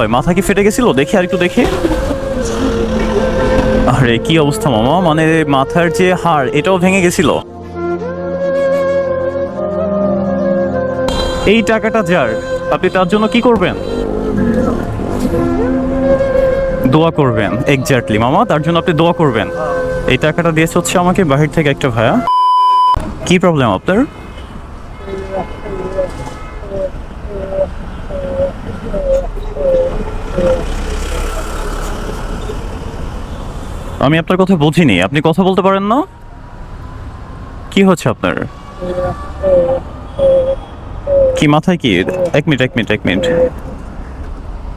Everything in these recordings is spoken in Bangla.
হয়, মাথা কি ফেটে গেছিল? দেখি আর একটু দেখি। আরে, কি অবস্থা মামা? মানে মাথার যে হাড়, এটাও ভেঙে গেছিল। এই টাকাটা যার? আপনি তার জন্য কি করবেন? দোয়া করবেন এক্স্যাক্টলি মামা, তার জন্য আপনি দোয়া করবেন। এই টাকাটা দিয়েছে হচ্ছে আমাকে বাহির থেকে একটা ভাইয়া কি প্রবলেম আপনার? আমি আপনার কথা বুঝিনি। আপনি কথা বলতে পারেন না? কি হচ্ছে আপনার? কি, মাথায় কি? এক মিনিট এক মিনিট এক মিনিট।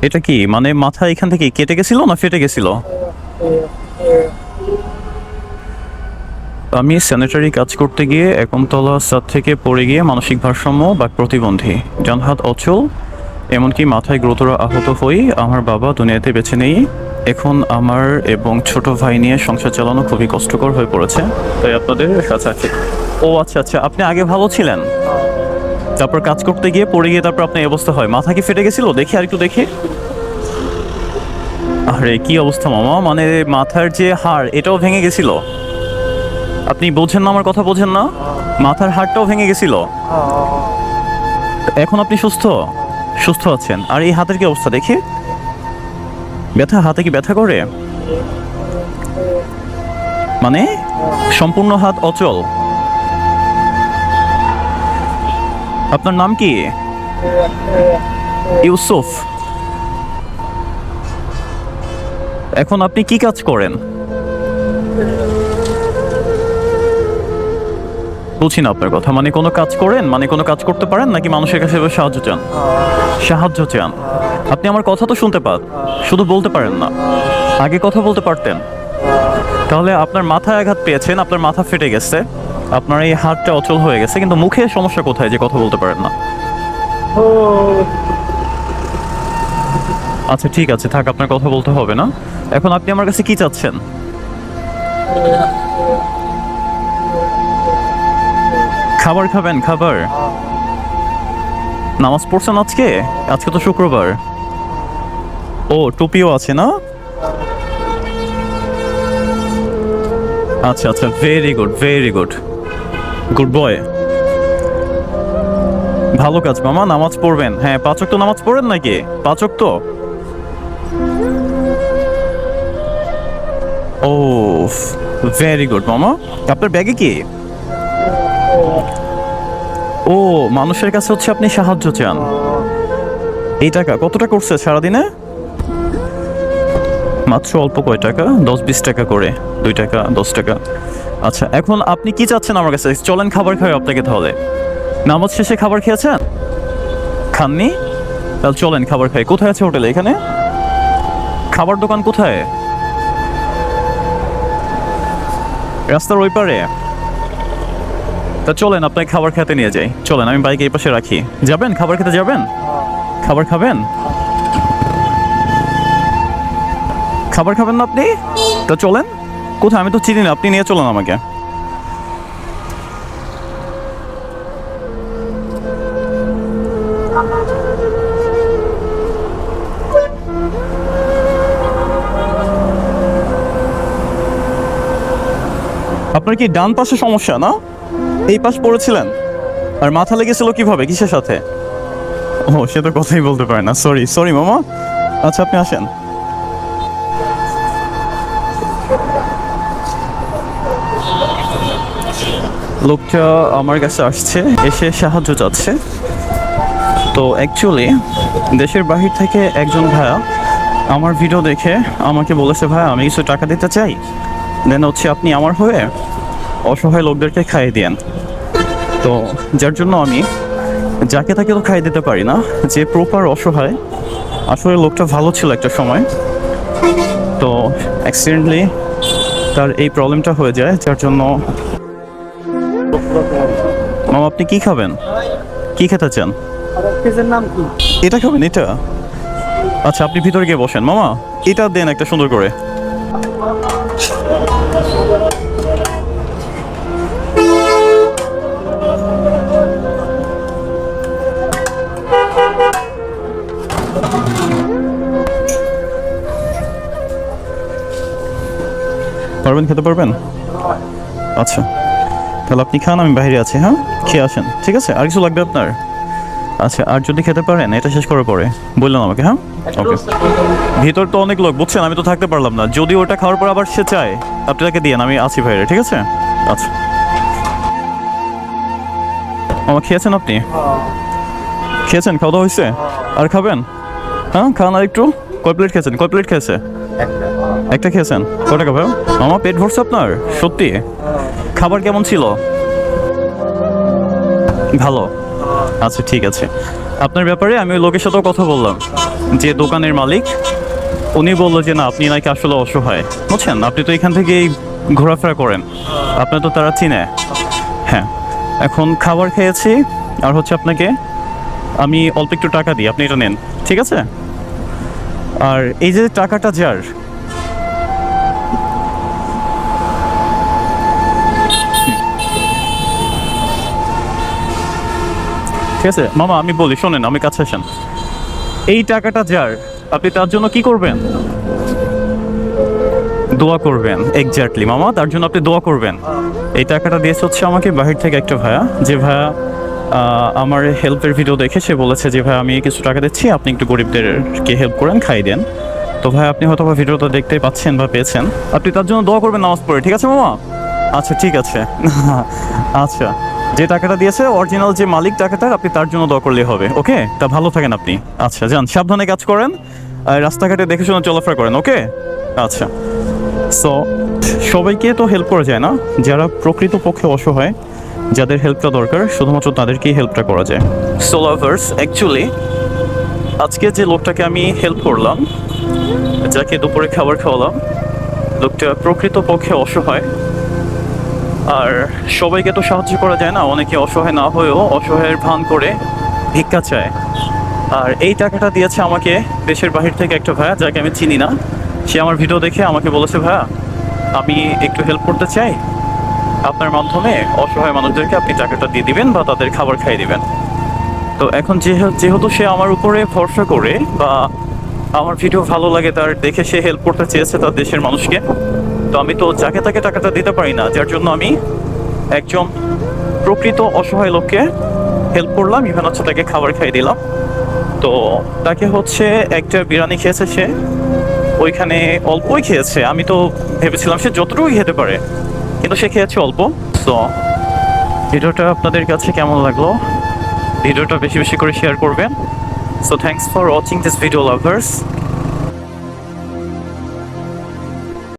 এটা কি মানে মাথা এখান থেকে কেটে গেছিল না ফেটে গেছিল? আমি স্যানিটারি কাজ করতে গিয়ে একমতলা সাত থেকে পড়ে গিয়ে মানসিক ভারসাম্য বা প্রতিবন্ধী। জনহাত অচল, এমনকি মাথায় গুরুতর আহত হই, আমার বাবা দুনিয়াতে বেছে নেই। এখন আমার এবং ছোট ভাই নিয়ে সংসার চালানো খুবই কষ্টকর হয়ে পড়েছে। তাই আপনাদের কাছে আছে ও আচ্ছা আচ্ছা আপনি আগে ভালো ছিলেন। তারপর কাজ করতে গিয়ে পড়ে গিয়ে তারপর আপনার অবস্থা হয়। মাথা কি ফেটে গেছিল? দেখি আর একটু দেখি। আরে, কি অবস্থা মামা? মানে মাথার যে হাড়, এটাও ভেঙে গেছিল। আপনি বোঝেন না, আমার কথা বোঝেন না। মাথার হাড়টাও ভেঙে গেছিল। এখন আপনি সুস্থ? সুস্থ আছেন। আর এই হাতের কি অবস্থা? দেখি। ব্যথা, হাতে কি ব্যথা করে? মানে সম্পূর্ণ হাত অচল। আপনার নাম কি? ইউসুফ। এখন আপনি কি কাজ করেন? বুঝি না আপনার কথা। মানে কোনো কাজ করেন? মানে কোনো কাজ করতে পারেন? নাকি মানুষের কাছে সাহায্য চান? সাহায্য চান। আপনি আমার কথা তো শুনতে পান। শুধু বলতে পারেন না। আগে কথা বলতে পারতেন। তাহলে আপনার মাথায় আঘাত পেয়েছেন, আপনার মাথা ফেটে গেছে। আপনার এই হাতটা অচল হয়ে গেছে, কিন্তু মুখে সমস্যা কোথায় যে কথা বলতে পারেন না? আচ্ছা ঠিক আছে, থাক, আপনার কথা বলতে হবে না। এখন আপনি আমার কাছে কি চাচ্ছেন? খাবার খাবেন, খাবার। নামাজ পড়ছেন আজকে? আজকে তো শুক্রবার। ও, টুপিও আছে না? আচ্ছা আচ্ছা very good very good good boy ভালো কাজ, মামা, নামাজ পড়বেন। হ্যাঁ পাচক তো নামাজ পড়েন নাকি? পাচক তো। ও ভেরি গুড মামা। আপনার ব্যাগে কি? ও, মানুষের কাছে হচ্ছে আপনি সাহায্য চান। এই টাকা কতটা করছে সারাদিনে? মাত্র অল্প কয় টাকা? দশ বিশ টাকা করে। দুই টাকা, দশ টাকা। আচ্ছা এখন আপনি কি চাচ্ছেন আমার কাছে? চলেন খাবার খাই আপনাকে তাহলে। নামাজ শেষে খাবার খেয়েছেন? খাননি? তাহলে চলেন খাবার খাই। কোথায় আছে হোটেলে এখানে? খাবার দোকান কোথায়? রাস্তার ওই পারে। তা চলেন, আপনাকে খাবার খেতে নিয়ে যাই। চলেন, আমি বাইক এই পাশে রাখি। যাবেন? খাবার খেতে যাবেন? খাবার খাবেন? খাবার খাবেন না আপনি? তা চলেন। কোথায়? আমি তো চিনি না, আপনি নিয়ে চলেন আমাকে। আপনার কি ডান পাশে সমস্যা, না? এই পাশ পড়েছিলেন? আর মাথা লেগেছিল কীভাবে? কিসের সাথে? ও, সে তো কথাই বলতে পারে না। সরি সরি মামা। আচ্ছা আপনি আসেন। লোকটা আমার কাছে আসছে, এসে সাহায্য চাচ্ছে। তো অ্যাকচুয়ালি দেশের বাহির থেকে একজন ভাইয়া আমার ভিডিও দেখে আমাকে বলেছে ভাই আমি কিছু টাকা দিতে চাই। দেন হচ্ছে আপনি আমার হয়ে অসহায় লোকদেরকে খাইয়ে দিয়েন। তো যার জন্য আমি যাকে তাকে তো খাইয়ে দিতে পারি না, যে প্রপার অসহায়, আসলে লোকটা ভালো ছিল একটা সময়। তো অ্যাক্সিডেন্টলি তার এই প্রবলেমটা হয়ে যায়, যার জন্য মামা, আপনি কি খাবেন? কি খেতে চান? নাম এটা খাবেন, এটা? আচ্ছা আপনি ভিতরে গিয়ে বসেন। মামা, এটা দেন একটা সুন্দর করে। পারবেন খেতে পারবেন? আচ্ছা। তাহলে আপনি খান আমি বাইরে আছি হ্যাঁ? খেয়ে আসেন ঠিক আছে? আর কিছু লাগবে আপনার? আচ্ছা আর যদি খেতে পারেন এটা শেষ করার পরে। বললেন আমাকে হ্যাঁ? ওকে ভিতর তো অনেক লোক বুঝছেন? আমি তো থাকতে পারলাম না। যদি ওটা খাওয়ার পর আবার সে চায় আপনি তাকে দিয়েন আমি আছি বাইরে ঠিক আছে? আচ্ছা। আমার খেয়েছেন আপনি? খেয়েছেন? খাওয়া দাওয়া হয়েছে? আর খাবেন? হ্যাঁ খান আর একটু কয় প্লেট খেয়েছেন? কয় প্লেট খেয়েছে? একটা খেয়েছেন? কয় টাকা ভাই? আমার পেট ভরছে আপনার? সত্যি? খাবার কেমন ছিল? ভালো। আচ্ছা ঠিক আছে। আপনার ব্যাপারে আমি ওই লোকের সাথেও কথা বললাম। যে দোকানের মালিক, উনি বলল যে না, আপনি নাকি আসলে অসহায়। বুঝছেন? আপনি তো এখান থেকেই ঘোরাফেরা করেন। আপনার তো তারা চিনে। হ্যাঁ। এখন খাবার খেয়েছি, আর হচ্ছে আপনাকে আমি অল্প একটু টাকা দিই। আপনি এটা নেন। ঠিক আছে? আর এই যে টাকাটা যার ঠিক আছে? মামা, আমি বলি, শোনেন, আমি কাছে আসেন। এই টাকাটা যার, আপনি তার জন্য কি করবেন? দোয়া করবেন এক্স্যাক্টলি মামা, তার জন্য আপনি দোয়া করবেন। এই টাকাটা দিয়েছে হচ্ছে আমাকে বাহির থেকে একটা ভাইয়া, যে ভাইয়া আমার হেল্পের ভিডিও দেখে সে বলেছে যে ভাই আমি কিছু টাকা দিচ্ছি, আপনি একটু গরিবদেরকে হেল্প করেন খাই দেন। তো ভাই আপনি হয়তো ভিডিওটা দেখতে পাচ্ছেন বা পেয়েছেন। আপনি তার জন্য দোয়া করবেন নামাজ পড়ে, ঠিক আছে, মামা? আচ্ছা ঠিক আছে। আচ্ছা যে টাকাটা দিয়েছে অরিজিনাল যে মালিক টাকাটার আপনি তার জন্য দোয়া করলেই হবে, ওকে? তা ভালো থাকেন আপনি। আচ্ছা যান, সাবধানে কাজ করেন রাস্তাঘাটে দেখে শুনে চলাফেরা করেন, ওকে? আচ্ছা সো সবাইকে তো হেল্প করা যায় না? যারা প্রকৃত পক্ষে অসহায়, যাদের হেল্পটা দরকার, শুধুমাত্র তাদেরকেই হেল্পটা করা যায়। সো লাভার্স অ্যাকচুয়ালি আজকে যে লোকটাকে আমি হেল্প করলাম, যাকে দুপুরে খাবার খাওয়ালাম, লোকটা প্রকৃত পক্ষে অসহায় আর সবাইকে তো সাহায্য করা যায় না, অনেকে অসহায় না হয়েও অসহায়ের ভান করে ভিক্ষা চায়। আর এই টাকাটা দিয়েছে আমাকে দেশের বাহির থেকে একটা ভাইয়া যাকে আমি চিনি না। সে আমার ভিডিও দেখে আমাকে বলেছে ভাইয়া আমি একটু হেল্প করতে চাই। আপনার মাধ্যমে অসহায় মানুষদেরকে আপনি টাকাটা দিয়ে দিবেন বা তাদের খাবার খাইয়ে দিবেন। তো এখন যেহে- যেহেতু সে আমার উপরে ভরসা করে বা আমার ভিডিও ভালো লাগে তার দেখে সে হেল্প করতে চেয়েছে তার দেশের মানুষকে তো আমি তো যাকে তাকে টাকাটা দিতে পারি না, যার জন্য আমি একজন প্রকৃত অসহায় লোককে হেল্প করলাম। ইভেন হচ্ছে তাকে খাবার খাইয়ে দিলাম। তো তাকে হচ্ছে একটা বিরিয়ানি খেয়েছে সে। ওইখানে অল্পই খেয়েছে। আমি তো ভেবেছিলাম সে যতটুকুই খেতে পারে, কিন্তু সে খেয়েছে অল্প। সো ভিডিওটা আপনাদের কাছে কেমন লাগল? ভিডিওটা বেশি বেশি করে শেয়ার করবেন। So thanks for watching this video lovers